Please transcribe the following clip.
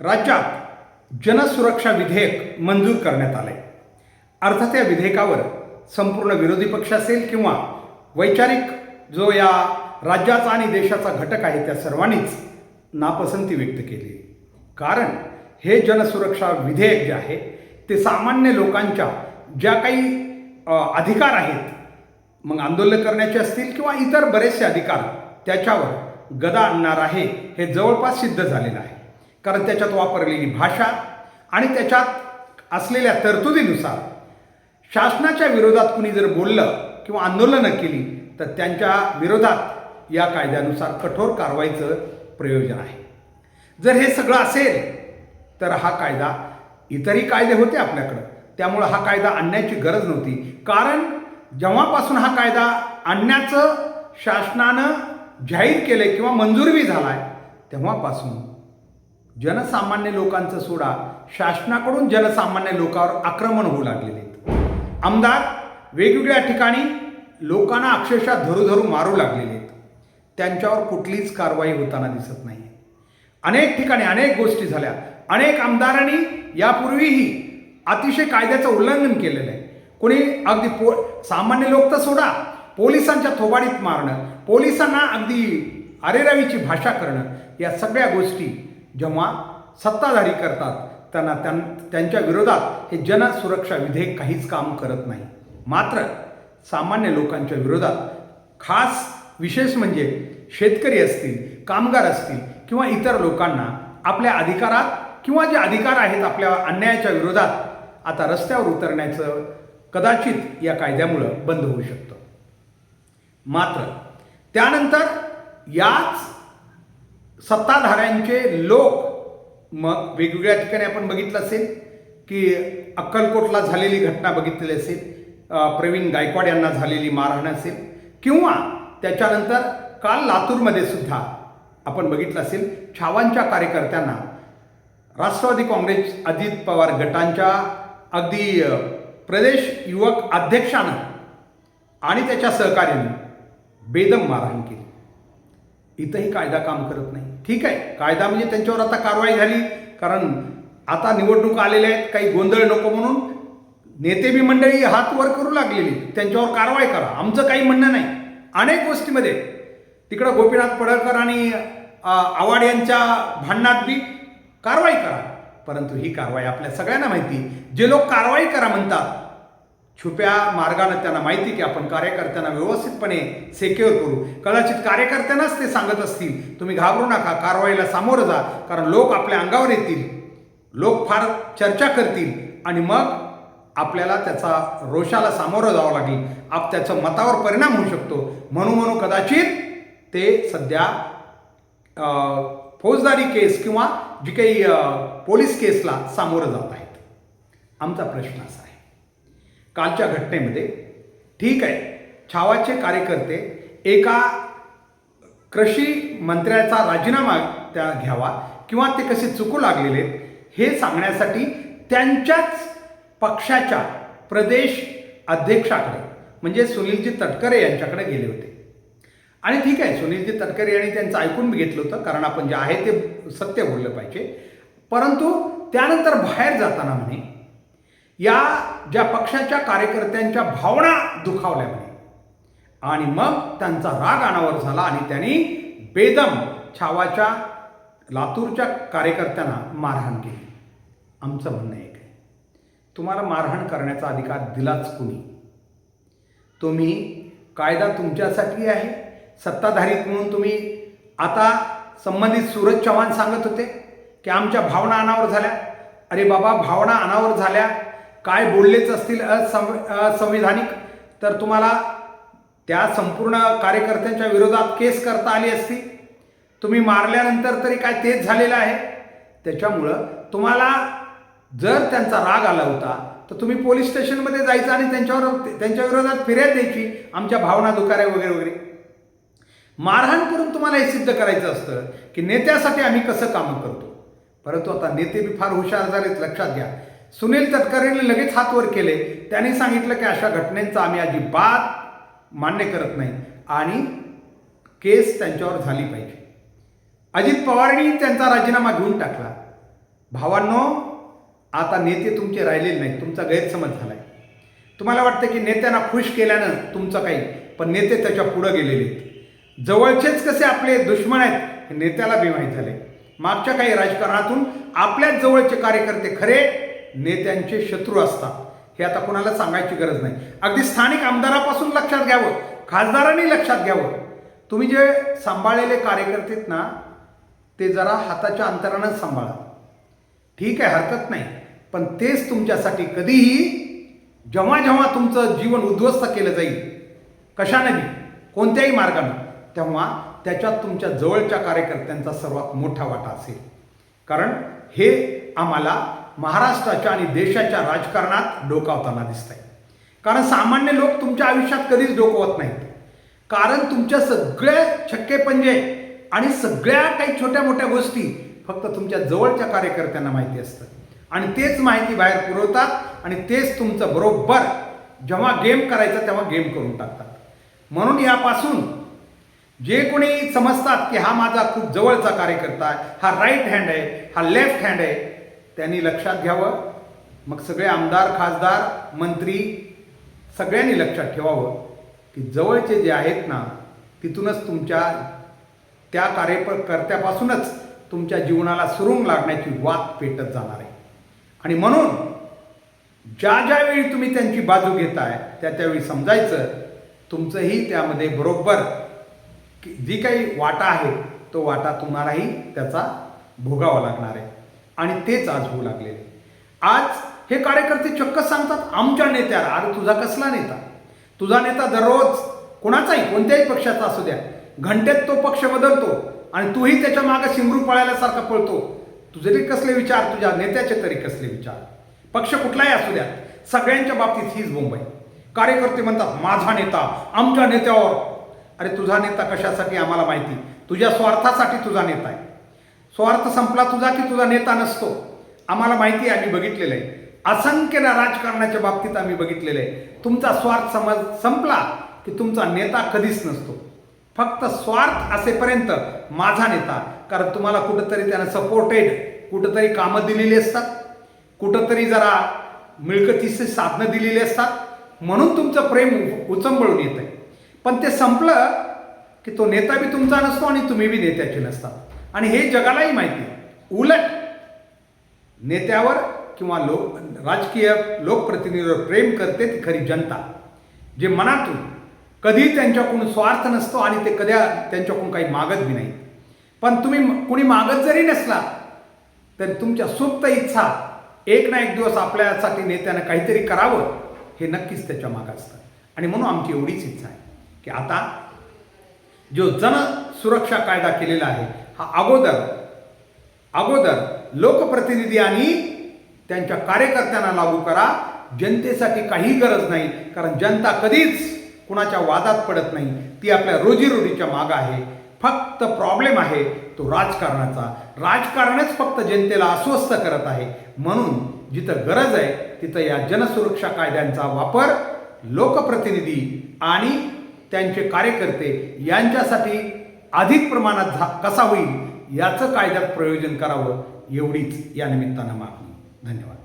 राज्यात जनसुरक्षा विधेयक मंजूर करण्यात आले अर्थात या विधेयकावर संपूर्ण विरोधी पक्ष असेल किंवा वैचारिक जो या राज्याचा आणि देशाचा घटक आहे त्या सर्वांनीच नापसंती व्यक्त केली. कारण हे जनसुरक्षा विधेयक जे आहे ते सामान्य लोकांच्या ज्या काही अधिकार आहेत मग आंदोलन करण्याचे असतील किंवा इतर बरेचसे अधिकार त्याच्यावर गदा आणणार आहे हे जवळपास सिद्ध झालेलं आहे. कारण त्याच्यात वापरलेली भाषा आणि त्याच्यात असलेल्या तरतुदीनुसार शासनाच्या विरोधात कुणी जर बोललं किंवा आंदोलनं केली तर त्यांच्या विरोधात या कायद्यानुसार कठोर कारवाईचं प्रयोजन आहे. जर हे सगळं असेल तर हा कायदा इतरही कायदे होते आपल्याकडं. त्यामुळं हा कायदा आणण्याची गरज नव्हती. कारण जेव्हापासून हा कायदा आणण्याचं शासनानं जाहीर केलं किंवा मंजुरी झाला आहे तेव्हापासून जनसामान्य लोकांचं सोडा. शासनाकडून जनसामान्य लोकांवर आक्रमण होऊ लागलेले आहेत. आमदार वेगवेगळ्या ठिकाणी लोकांना अक्षरशः धरू धरू मारू लागलेले आहेत. त्यांच्यावर कुठलीच कारवाई होताना दिसत नाही अनेक ठिकाणी अनेक गोष्टी झाल्या. अनेक आमदारांनी यापूर्वीही अतिशय कायद्याचं उल्लंघन केलेलं आहे. कोणी अगदी पो सामान्य लोक तर सोडा. पोलिसांच्या थोबाडीत मारणं पोलिसांना अगदी अरेरावीची भाषा करणं या सगळ्या गोष्टी जेव्हा सत्ताधारी करतात त्यांना त्यां त्यांच्या विरोधात हे जनसुरक्षा विधेयक काहीच काम करत नाही. मात्र सामान्य लोकांच्या विरोधात खास विशेष म्हणजे शेतकरी असतील कामगार असतील किंवा इतर लोकांना आपल्या अधिकारात किंवा जे अधिकार आहेत आपल्या अन्यायाच्या विरोधात आता रस्त्यावर उतरण्याचं कदाचित या कायद्यामुळं बंद होऊ शकतं. मात्र त्यानंतर याच सत्ताधाऱ्यांचे लोक मग वेगवेगळ्या ठिकाणी आपण बघितलं असेल की अक्कलकोटला झालेली घटना बघितलेली असेल प्रवीण गायकवाड यांना झालेली मारहाण असेल किंवा त्याच्यानंतर काल लातूरमध्ये सुद्धा आपण बघितलं असेल छावांच्या कार्यकर्त्यांना राष्ट्रवादी काँग्रेस अजित पवार गटांच्या अगदी प्रदेश युवक अध्यक्षानं आणि त्याच्या सहकार्यानं बेदम मारहाण केली. इथंही कायदा काम करत नाही. ठीक आहे. कायदा म्हणजे त्यांच्यावर आता कारवाई झाली. कारण आता निवडणुका आलेल्या आहेत. काही गोंधळ नको म्हणून. नेते बी मंडळी हात वर करू लागलेली. त्यांच्यावर कारवाई करा. आमचं काही म्हणणं नाही. अनेक गोष्टीमध्ये. तिकडं गोपीनाथ पडळकर आणि आवाड आव्हाड यांच्या भांडणात बी कारवाई करा. परंतु ही कारवाई आपल्या सगळ्यांना माहिती जे लोक कारवाई करा म्हणतात छुप्या मार्गानं त्यांना माहिती की आपण कार्यकर्त्यांना व्यवस्थितपणे सेक्युअर करू. कदाचित कार्यकर्त्यांनाच ते सांगत असतील तुम्ही घाबरू नका कारवाईला सामोरं जा कारण लोक आपल्या अंगावर येतील. लोक फार चर्चा करतील आणि मग आपल्याला त्याचा रोषाला सामोरं जावं लागेल. आप त्याचं मतावर परिणाम होऊ शकतो. म्हणून म्हणून कदाचित ते सध्या फौजदारी केस किंवा जी काही पोलीस केसला सामोरं जात आहेत. आमचा प्रश्न असा आहे. कालच्या घटनेमध्ये. ठीक आहे. छावाचे कार्यकर्ते एका कृषी मंत्र्याचा राजीनामा त्या घ्यावा किंवा ते कसे चुकू लागलेले हे सांगण्यासाठी त्यांच्याच पक्षाच्या प्रदेश अध्यक्षाकडे म्हणजे सुनीलजी तटकरे यांच्याकडे गेले होते. आणि ठीक आहे सुनीलजी तटकरे यांनी त्यांचं ऐकून घेतलं होतं कारण आपण जे आहे ते सत्य बोललं पाहिजे. परंतु त्यानंतर बाहेर जाताना म्हणे या ज्या पक्षाच्या कार्यकर्त्यांच्या भावना दुखावल्या म्हणे. आणि मग त्यांचा राग अनावर झाला आणि त्यांनी बेदम छावाच्या लातूरच्या कार्यकर्त्यांना मारहाण केली. आमचं म्हणणं एक आहे. तुम्हाला मारहाण करण्याचा अधिकार दिलाच कुणी? तुम्ही कायदा तुमच्यासाठी आहे. सत्ताधारीत म्हणून तुम्ही आता संबंधित सूरज चव्हाण सांगत होते की आमच्या भावना अनावर झाल्या. अरे बाबा भावना अनावर झाल्या. काय बोललेच असतील असंव असंविधानिक तर तुम्हाला त्या संपूर्ण कार्यकर्त्यांच्या विरोधात केस करता आली असती. तुम्ही मारल्यानंतर तरी काय तेच झालेलं आहे? त्याच्यामुळं तुम्हाला जर त्यांचा राग आला होता तर तुम्ही पोलीस स्टेशनमध्ये जायचं आणि त्यांच्यावर त्यांच्या विरोधात फिर्याद द्यायची आमच्या भावना दुकाऱ्या वगैरे वगैरे. मारहाण करून तुम्हाला हे सिद्ध करायचं असतं की नेत्यासाठी आम्ही कसं कामं करतो? परंतु आता नेते बी फार हुशार झालेत लक्षात घ्या. सुनील तटकरेंनी लगेच हात वर केले. त्यांनी सांगितलं की अशा घटनेचा आम्ही अजिबात मान्य करत नाही आणि केस त्यांच्यावर झाली पाहिजे. अजित पवारांनी त्यांचा राजीनामा घेऊन टाकला. भावांनो आता नेते तुमचे राहिलेले नाहीत. तुमचा गैरसमज झालाय. तुम्हाला वाटतं की नेत्यांना खुश केल्यानं तुमचं काही पण नेते त्याच्या पुढं गेलेले आहेत. जवळचेच कसे आपले दुश्मन आहेत हे नेत्याला बी माहीत झाले. मागच्या काही राजकारणातून आपल्याच जवळचे कार्यकर्ते खरे नेत्यांचे शत्रू असतात. हे आता कोणाला सांगायची गरज नाही. अगदी स्थानिक आमदारापासून लक्षात घ्यावं. खासदारांनी लक्षात घ्यावं. तुम्ही जे सांभाळलेले कार्यकर्ते आहेत ना ते जरा हाताच्या अंतरानं सांभाळा. ठीक आहे हरकत नाही. पण तेच तुमच्यासाठी कधीही जेव्हा जेव्हा तुमचं जीवन उद्ध्वस्त केलं जाईल कशाने कोणत्याही मार्गाने तेव्हा त्याच्यात तुमच्या जवळच्या कार्यकर्त्यांचा सर्वात मोठा वाटा असेल. कारण हे आम्हाला महाराष्ट्राच्या आणि देशाच्या राजकारणात डोकावताना दिसत आहे कारण सामान्य लोक तुमच्या आयुष्यात कधीच डोकवत नाहीत. कारण तुमच्या सगळ्या छक्के पंजे आणि सगळ्या काही छोट्या मोठ्या गोष्टी फक्त तुमच्या जवळच्या कार्यकर्त्यांना माहिती असतं. आणि तेच माहिती बाहेर पुरवतात आणि तेच तुमचं बरोबर जेव्हा गेम करायचं तेव्हा गेम करून टाकतात. म्हणून यापासून जे कोणी समजतात की हा माझा खूप जवळचा कार्यकर्ता आहे हा राईट हँड आहे हा लेफ्ट हँड आहे त्यांनी लक्षात घ्यावं. मग सगळे आमदार खासदार मंत्री सगळ्यांनी लक्षात ठेवावं की जवळचे जे आहेत ना तिथूनच तुमच्या त्या कार्यकर्त्यापासूनच तुमच्या जीवनाला सुरुंग लागण्याची वाद पेटत जाणार आहे. आणि म्हणून ज्या ज्यावेळी तुम्ही त्यांची बाजू घेताय त्या त्यावेळी समजायचं तुमचंही त्यामध्ये बरोबर की जी काही वाटा आहे तो वाटा तुम्हालाही त्याचा भोगावा लागणार आहे. आणि तेच आज होऊ लागले. आज हे कार्यकर्ते चक्क सांगतात आमच्या नेत्याला. अरे तुझा कसला नेता? तुझा नेता दररोज कोणाचाही कोणत्याही पक्षाचा असू द्या. घंटेत तो पक्ष बदलतो आणि तूही त्याच्यामागे शिंगरू पळायल्यासारखा पळतो. तुझे तरी कसले विचार तुझ्या नेत्याचे तरी कसले विचार? पक्ष कुठलाही असू द्या सगळ्यांच्या बाबतीत हीच मुंबई कार्यकर्ते म्हणतात माझा नेता आमच्या नेत्यावर. अरे तुझा नेता कशासाठी आम्हाला माहिती. तुझ्या स्वार्थासाठी तुझा नेता आहे. स्वार्थ संपला तुझा की तुझा नेता नसतो. आम्हाला माहिती आहे आम्ही बघितलेलं आहे. असंख्य राजकारणाच्या बाबतीत आम्ही बघितलेलं आहे. तुमचा स्वार्थ समज संपला की तुमचा नेता कधीच नसतो. फक्त स्वार्थ असेपर्यंत माझा नेता कारण तुम्हाला कुठंतरी त्यानं सपोर्टेड कुठंतरी कामं दिलेली असतात. कुठंतरी जरा मिळकतीचे साधनं दिलेली असतात. म्हणून तुमचं प्रेम उचंबळून येत आहे पण ते संपलं की तो नेता बी तुमचा नसतो आणि तुम्ही बी नेत्याचे नसतात. आणि हे जगालाही माहिती आहे. उलट नेत्यावर किंवा लोक राजकीय लोकप्रतिनिधीवर प्रेम करते ती खरी जनता. जे मनातून कधी त्यांच्याकडून स्वार्थ नसतो आणि ते कधी त्यांच्याकडून काही मागत बी नाही पण तुम्ही कुणी मागत जरी नसला तर तुमच्या सुप्त इच्छा एक ना एक दिवस आपल्यासाठी नेत्यानं काहीतरी करावं हे नक्कीच त्याच्या मागं असतं. आणि म्हणून आमची एवढीच इच्छा आहे की आता जो जन सुरक्षा कायदा केलेला आहे हा अगोदर अगोदर लोकप्रतिनिधी आणि त्यांच्या कार्यकर्त्यांना लागू करा. जनतेसाठी काही गरज नाही कारण जनता कधीच कुणाच्या वादात पडत नाही. ती आपल्या रोजीरोटीच्या मागं आहे. फक्त प्रॉब्लेम आहे तो राजकारणाचा. राजकारणच फक्त जनतेला अस्वस्थ करत आहे. म्हणून जिथं गरज आहे तिथं या जनसुरक्षा कायद्यांचा वापर लोकप्रतिनिधी आणि त्यांचे कार्यकर्ते यांच्यासाठी अधिक प्रमाणात झा कसा होईल याचं कायद्यात प्रयोजन करावं एवढीच या निमित्तानं मागणी. धन्यवाद.